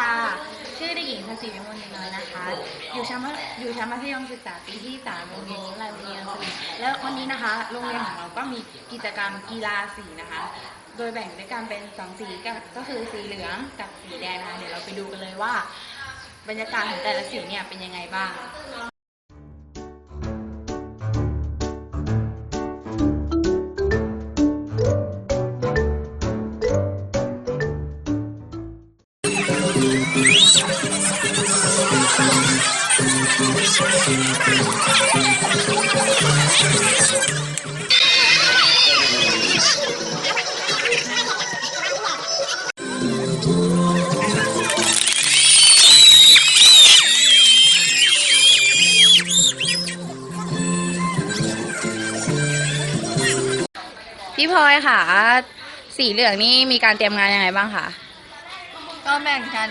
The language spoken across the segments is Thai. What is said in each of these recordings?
ค่ะ ชื่อเด็กหญิงภาษีวิมลน้อยนะคะ อยู่ชั้นมัธอยู่ชั้นมัธยมศึกษาปีที่3โรงเรียนนิรายวิทยาศาสตร์แล้ววันนี้นะคะ โรงเรียนของเราก็มีกิจกรรมกีฬาสีนะคะ โดยแบ่งด้วยกันเป็นสองสีก็ก็คือสีเหลืองกับสีแดงนะคะเดี๋ยวเราไปดูกันเลยว่า บรรยากาศของแต่ละสีเนี่ยเป็นยังไงบ้าง พี่พลอยค่ะ สีเหลืองนี่มีการเตรียมงานยังไงบ้างคะก็แบ่งกัน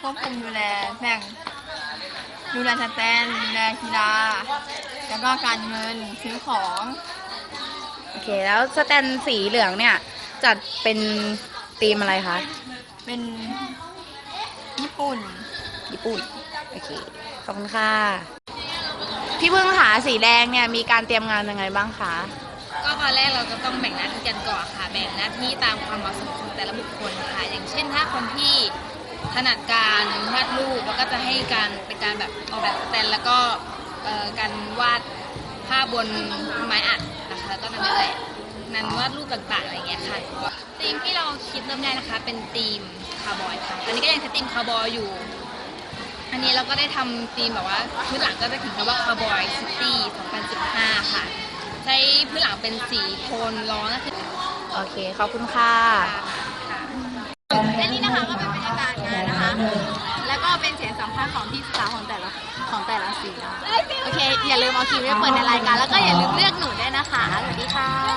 ควบคุมดูแลแบ่ง ดูแลสแตนดูแลกีฬา แล้วก็การเงินซื้อของ โอเค แล้วสแตนสีเหลืองเนี่ย จัดเป็นธีมอะไรคะ เป็นญี่ปุ่น ญี่ปุ่น โอเค ขอบคุณค่ะ พี่พึ่งค่ะสีแดงเนี่ย มีการเตรียมงานยังไงบ้างคะ ก็ตอนแรกเราจะต้องแบ่งหน้าที่กันก่อนค่ะ แบ่งหน้าที่ตามความเหมาะสมของแต่ละบุคคลค่ะ อย่างเช่นถ้าคนที่ ถนัดการวาดรูปแล้วก็จะให้การเป็นการแบบออกแบบสแตนแล้วก็การวาดภาพบนไม้อัดนะคะแล้วก็นำไปแปะนันวาดรูปต่างๆอะไรอย่างเงี้ยค่ะธีมที่เราคิดเริ่มแรกนะคะ เป็นธีมคาวบอยค่ะอันนี้ก็ยังใช้ธีมคาวบอยอยู่ อันนี้เราก็ได้ทำธีมแบบว่าพื้นหลังก็จะเขียนคำว่า Cowboy City 2015 ค่ะ ใช้พื้นหลังเป็นสีโทนร้อนก็คือโอเคขอบคุณค่ะ เป็นเสียงสัมภาของที่สาวของแต่ละของแต่ละสีนะคะโอเค อย่าลืมเอาคลิปไปเปิดในรายการ แล้วก็อย่าลืมเลือกหนูด้วยนะคะสวัสดีค่ะ